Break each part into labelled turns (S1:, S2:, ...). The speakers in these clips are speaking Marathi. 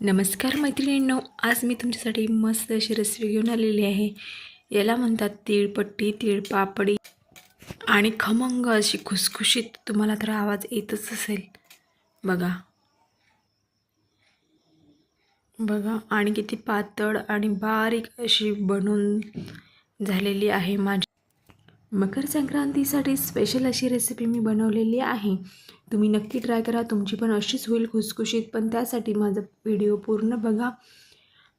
S1: नमस्कार मैत्रिणींनो आज मी तुमच्यासाठी मस्त अशी रेसिपी घेऊन आलेली आहे. याला म्हणतात तिळपट्टी तिळपापडी आणि खमंग अशी खुसखुशीत. तुम्हाला तर आवाज येतच असेल. बघा. बघा आणि किती पातळ आणि बारीक अशी बनून झालेली आहे माझी मकर संक्रांतीसाठी स्पेशल अशी रेसिपी मी बनवलेली आहे. तुम्ही नक्की ट्राय करा. तुमची पण अशीच होईल खुसखुशीत. पण त्यासाठी माझा व्हिडिओ पूर्ण बघा.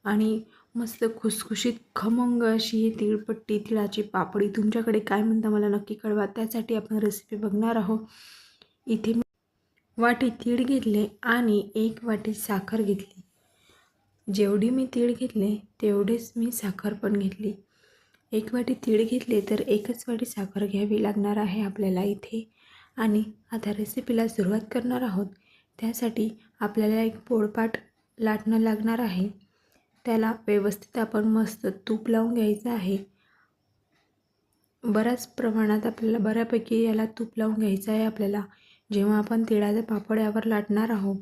S1: आणि मस्त खुसखुशीत खमंग अशी ही तिळपट्टी तिळाची पापडी. तुमच्याकडे काय म्हणता मला नक्की कळवा. त्यासाठी आपण रेसिपी बघणार आहोत. इथे मी वाटी तीळ घेतले आणि एक वाटी साखर घेतली. जेवढी मी तीळ घेतले तेवढेच मी साखर पण घेतली. एक वाटी तीळ घेतले तर एकच वाटी साखर घ्यावी लागणार आहे आपल्याला इथे. आणि आता रेसिपीला सुरुवात करणार आहोत. त्यासाठी आपल्याला एक पोळपाट लाटणं लागणार आहे. त्याला व्यवस्थित आपण मस्त तूप लावून घ्यायचं आहे. बऱ्याच प्रमाणात आपल्याला बऱ्यापैकी याला तूप लावून घ्यायचं आहे आपल्याला. जेव्हा आपण तिळाचा पापड यावर लाटणार आहोत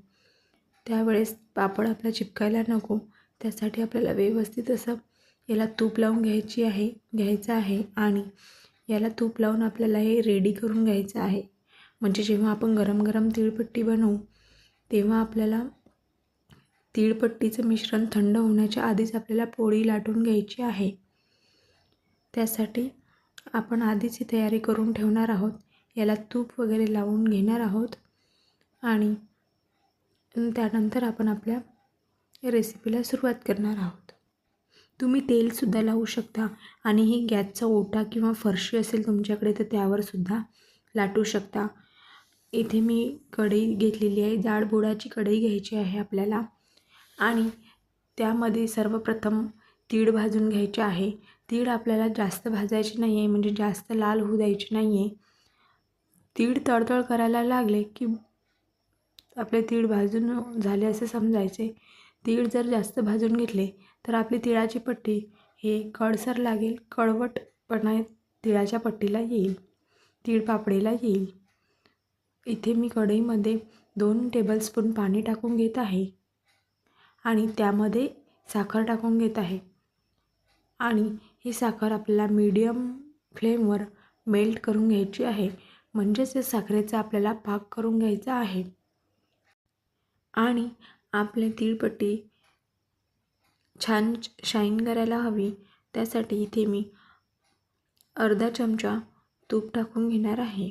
S1: त्यावेळेस पापड आपला चिपकायला नको. त्यासाठी आपल्याला व्यवस्थित असं याला तूप लावून घ्यायची आहे घ्यायचं आहे आणि याला तूप लावून आपल्याला हे रेडी करून घ्यायचं आहे. म्हणजे जेव्हा आपण गरम गरम तीळपट्टी बनवू तेव्हा आपल्याला तीळपट्टीचं मिश्रण थंड होण्याच्या आधीच आपल्याला पोळी लाटून घ्यायची आहे. त्यासाठी आपण आधीच ही तयारी करून ठेवणार आहोत. याला तूप वगैरे लावून घेणार आहोत आणि त्यानंतर आपण आपल्या रेसिपीला सुरुवात करणार आहोत. तुम्ही तेलसुद्धा लावू शकता. आणि ही गॅसचा ओटा किंवा फरशी असेल तुमच्याकडे तर त्यावरसुद्धा लाटू शकता. इथे मी कढई घेतलेली आहे. जाडबोडाची कढई घ्यायची आहे आपल्याला. आणि त्यामध्ये सर्वप्रथम तीळ भाजून घ्यायचे आहे. तीळ आपल्याला जास्त भाजायची नाही आहे म्हणजे जास्त लाल होऊ द्यायची नाही आहे तीळ तळतळ करायला लागले की आपले तीळ भाजून झाले असे समजायचे. तीळ जर जास्त भाजून घेतले तर आपली तिळाची पट्टी हे कडसर लागेल कडवटपणा तिळाच्या पट्टीला येईल तीळ पापडीला येईल. इथे मी कढईमध्ये दोन टेबलस्पून पाणी टाकून घेत आहे आणि त्यामध्ये साखर टाकून घेत आहे. आणि ही साखर आपल्याला मीडियम फ्लेमवर मेल्ट करून घ्यायची आहे म्हणजेच या साखरेचा आपल्याला पाक करून घ्यायचा आहे. आणि आपली तीळपट्टी छान शाईन करायला हवी. त्यासाठी इथे मी अर्धा चमचा तूप टाकून घेणार आहे.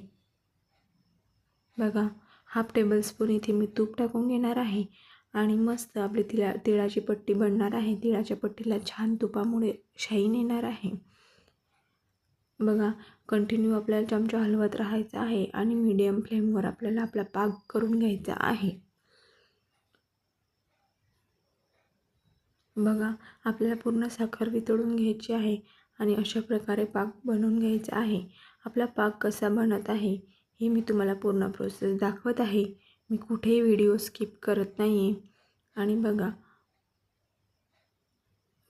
S1: बघा हाफ टेबलस्पून इथे मी तूप टाकून घेणार आहे. आणि मस्त आपली तिळा तिळाची पट्टी बनणार आहे. तिळाच्या पट्टीला छान तुपामुळे शाईन येणार आहे. बघा कंटिन्यू आपल्याला चमचा हलवत राहायचा आहे आणि मीडियम फ्लेमवर आपल्याला आपला पाक करून घ्यायचा आहे. बघा आपल्याला पूर्ण साखर वितळून घ्यायची आहे आणि अशा प्रकारे पाक बनवून घ्यायचा आहे. आपला पाक कसा बनत आहे हे मी तुम्हाला पूर्ण प्रोसेस दाखवत आहे. मी कुठेही व्हिडिओ स्किप करत नाही आहे आणि बघा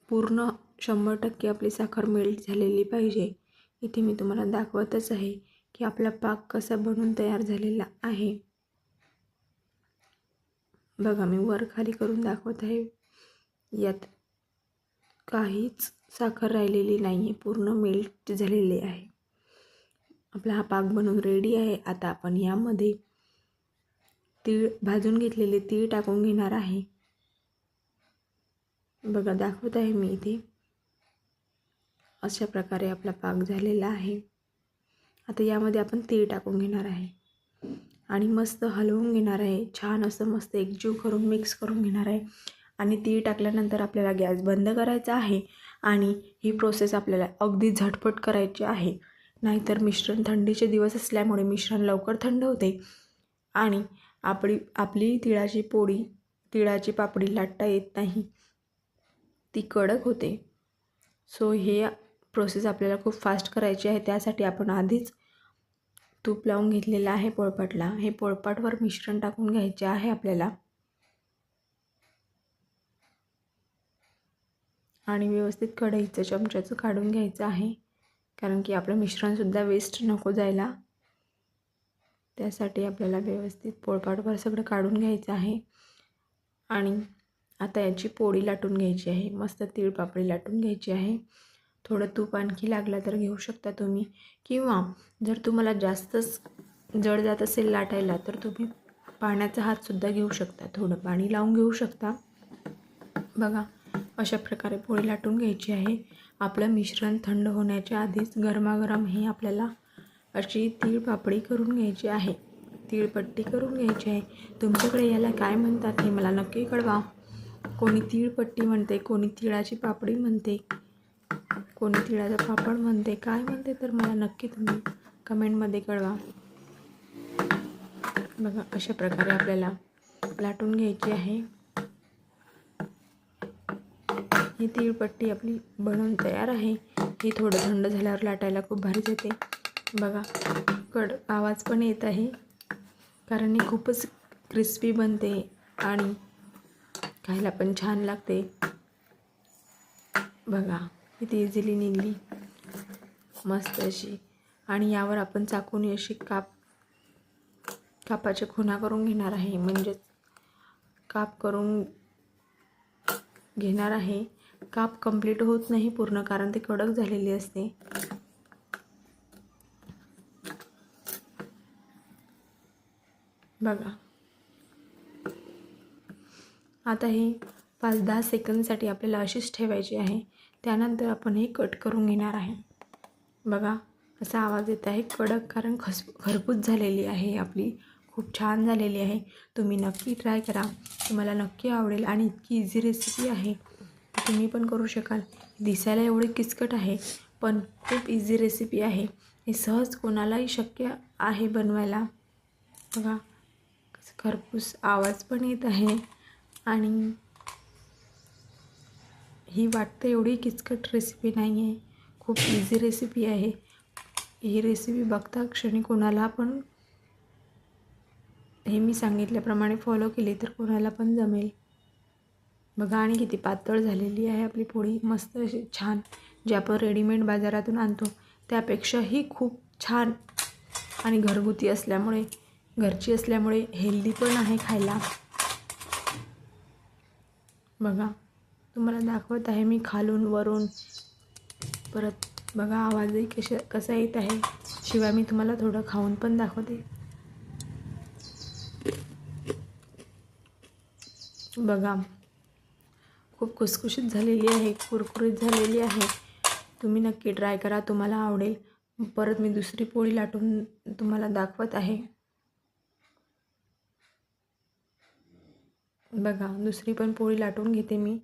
S1: पूर्ण शंभर टक्के आपली साखर मेल्ट झालेली पाहिजे. इथे मी तुम्हाला दाखवतच आहे की आपला पाक कसा बनून तयार झालेला आहे. बघा मी वर खाली करून दाखवत आहे. यात काहीच साखर राहिलेली नाही आहे पूर्ण मेल्ट झालेली आहे. आपला हा पाक बनवून रेडी आहे. आता आपण यामध्ये तीळ भाजून घेतलेले तीळ टाकून घेणार आहे. बघा दाखवत आहे मी इथे. अशा प्रकारे आपला पाक झालेला आहे. आता यामध्ये आपण तीळ टाकून घेणार आहे. आणि मस्त हलवून घेणार आहे. छान असं मस्त एकजीव करून मिक्स करून घेणार आहे. आणि ती टाकल्यानंतर आपल्याला गॅस बंद करायचा आहे आणि ही प्रोसेस आपल्याला अगदी झटपट करायची आहे. नाहीतर मिश्रण थंडीचे दिवस असल्यामुळे मिश्रण लवकर थंड होते आणि आपली आपली तिळाची पोळी तिळाची पापडी लाटता येत नाही. ती कडक होते. सो हे प्रोसेस आपल्याला खूप फास्ट करायची आहे. त्यासाठी आपण आधीच तूप लावून घेतलेलं आहे पोळपाटला. हे पोळपाटवर मिश्रण टाकून घ्यायचे आहे आपल्याला. आणि व्यवस्थित कढईचं चमच्याचं काढून घ्यायचं आहे. कारण की आपलं मिश्रणसुद्धा वेस्ट नको जायला. त्यासाठी आपल्याला व्यवस्थित पोळपाटभर सगळं काढून घ्यायचं आहे. आणि आता याची पोळी लाटून घ्यायची आहे. मस्त तिळपापडी लाटून घ्यायची आहे. थोडं तूप आणखी लागला तर घेऊ शकता तुम्ही. किंवा जर तुम्हाला जास्तच जड जात असेल लाटायला तर तुम्ही पाण्याचा हातसुद्धा घेऊ शकता. थोडं पाणी लावून घेऊ शकता. बघा अशा प्रकारे पोळी लाटून घ्यायची आहे. आपलं मिश्रण थंड होण्याच्या आधीच गरमागरम हे आपल्याला अशी तीळ पापडी करून घ्यायची आहे. तीळपट्टी करून घ्यायची आहे. तुमच्याकडे याला काय म्हणतात हे मला नक्की कळवा. कोणी तीळपट्टी म्हणते कोणी तिळाची पापडी म्हणते कोणी तिळाचा पापड म्हणते काय म्हणते तर मला नक्की तुम्ही कमेंटमध्ये कळवा. बघा अशा प्रकारे आपल्याला लाटून घ्यायची आहे. ही तीळपट्टी आपली बनवून तयार आहे. ही थोडं थंड झाल्यावर लाटायला खूप भारी जाते. बघा कड आवाज पण येत आहे. कारण ही खूपच क्रिस्पी बनते आणि खायला पण छान लागते. बघा किती इझिली निघली. मस्त अशी. आणि यावर आपण चाकून अशी काप कापाच्या खुणा करून घेणार आहे. म्हणजेच काप करून घेणार आहे. काप कंप्लीट होत नाही पूर्ण कारण ते कडक झालेली असते. बघा. आता हे पाच दहा सेकंदसाठी आपल्याला अशीच ठेवायची आहे. त्यानंतर आपण हे कट करून घेणार आहे. बघा असा आवाज येत आहे कडक कारण खस घरपूस झालेली आहे आपली. खूप छान झालेली आहे. तुम्ही नक्की ट्राय करा. तुम्हाला नक्की आवडेल आणि इतकी इझी रेसिपी आहे. तुम्ही पण करू शकाल. दिसायला एवढी किचकट आहे पण खूप इझी रेसिपी आहे. हे सहज कोणालाही शक्य आहे बनवायला. बघा खरपूस आवाज पण येत आहे आणि ही वाटतं एवढी किचकट रेसिपी नाही आहे. खूप इझी रेसिपी आहे. ही रेसिपी बघता क्षणी कोणाला पण हे मी सांगितल्याप्रमाणे फॉलो केली तर कोणाला पण जमेल. बघा आणि किती पातळ झालेली आहे आपली पोळी. मस्त अशी छान जे आपण रेडीमेड बाजारातून आणतो त्यापेक्षाही खूप छान आणि घरगुती असल्यामुळे घरची असल्यामुळे हेल्दी पण आहे खायला. बघा तुम्हाला दाखवत आहे मी खालून वरून. परत बघा आवाजही कशा कसा येत आहे. शिवाय मी तुम्हाला थोडं खाऊन पण दाखवते. बघा खूप खुसखुशीत झालेली आहे कुरकुरीत झालेली आहे. तुम्ही नक्की ट्राय करा तुम्हाला आवडेल. परत मी दुसरी पोळी लाटून तुम्हाला दाखवत आहे. बघा दुसरी पण पोळी लाटून घेते मी.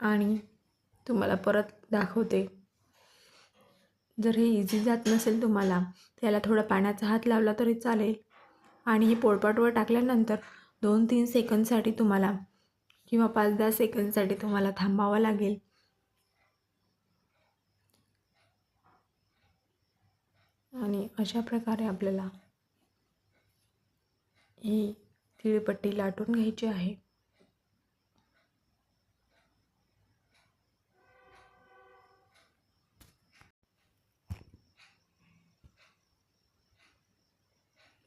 S1: आणि तुम्हाला परत दाखवते. जर हे इझी जात नसेल तुम्हाला त्याला थोडा पाण्याचा हात लावला तरी चालेल. आणि हे पोळपाटवर टाकल्यानंतर दोन तीन सेकंदसाठी तुम्हाला किंवा पाच दहा सेकंदसाठी तुम्हाला थांबावं लागेल. आणि अशा प्रकारे आपल्याला ही तिळपट्टी लाटून घ्यायची आहे.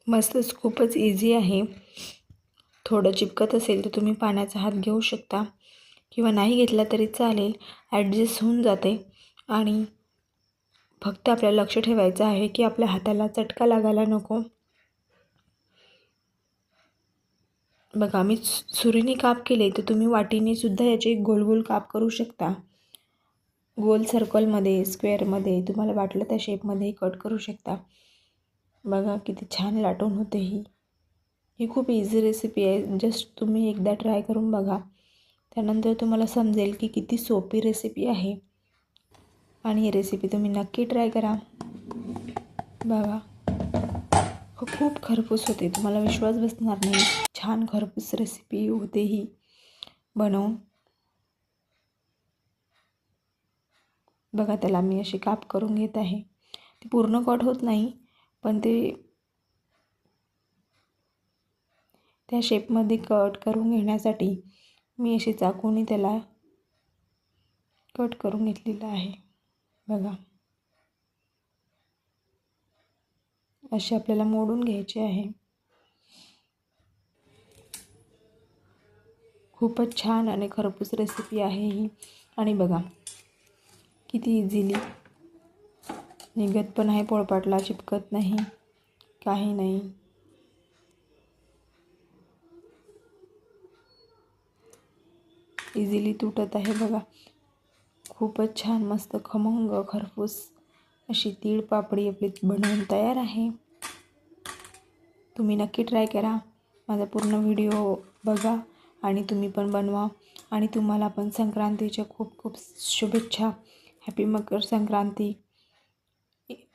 S1: मस्तच खूपच इझी आहे. थोडं चिपकत असेल तर तुम्ही पाण्याचा हात घेऊ शकता. किंवा नाही घेतला तरी चालेल ॲडजस्ट होऊन जाते. आणि फक्त आपल्याला लक्ष ठेवायचं आहे की आपल्या हाताला चटका लागायला नको. बघा मी सुरीने काप केले तर तुम्ही वाटीने सुद्धा याचे गोल गोल काप करू शकता. गोल सर्कलमध्ये स्क्वेअरमध्ये तुम्हाला वाटलं त्या शेपमध्ये कट करू शकता. बघा किती छान लाटून होते ही. ही खूप इझी रेसिपी आहे. जस्ट तुम्ही एकदा ट्राय करून बघा. त्यानंतर तुम्हाला समजेल की किती सोपी रेसिपी आहे. आणि ही रेसिपी तुम्ही नक्की ट्राय करा. बघा. हो, खूप खरपूस होते. तुम्हाला विश्वास बसणार नाही. छान खरपूस रेसिपी होते ही. बनवून. बघा त्याला मी अशी काप करून घेत आहे. ती पूर्ण कट होत नाही. पण ते त्या शेपमध्ये कट करून घेण्यासाठी मी अशी चाकूने त्याला कट करून घेतलेलं आहे. बघा. असे आपल्याला मोडून घ्यायचे आहे. खूपच छान आणि खरपूस रेसिपी आहे ही. आणि बघा किती इझिली निघत पण आहे पोळपाटला चिपकत नाही काही नाही. इझिली तुटत आहे बघा. खूपच छान मस्त खमंग खरपूस अशी तीळ पापडी आपली बनवून तयार आहे. तुम्ही नक्की ट्राय करा. माझा पूर्ण व्हिडिओ बघा आणि तुम्ही पण बनवा. आणि तुम्हाला पण संक्रांतीच्या खूप खूप शुभेच्छा. हॅपी मकर संक्रांती.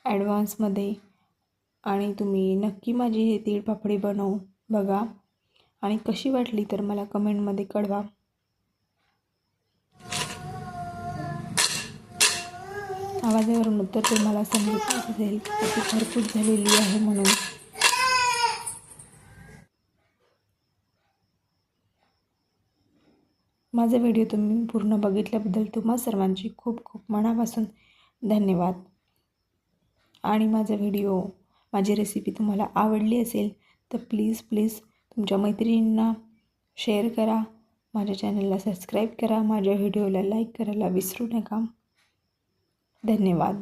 S1: ॲडव्हान्समध्ये. आणि तुम्ही नक्की माझी हे तीळपापडी बनवू बघा. आणि कशी वाटली तर मला कमेंटमध्ये कळवा. आवाजावरून उत्तर तुम्हाला समजत असेल की ती खरपूस झालेली आहे म्हणून. माझा व्हिडिओ तुम्ही पूर्ण बघितल्याबद्दल तुम्हा सर्वांची खूप खूप मनापासून धन्यवाद. आणि माझा व्हिडिओ माझी रेसिपी तुम्हाला आवडली असेल तर प्लीज प्लीज तुमच्या मैत्रिणींना शेअर करा. माझ्या चॅनलला सबस्क्राईब करा. माझ्या व्हिडिओला लाईक करायला विसरू नका. धन्यवाद.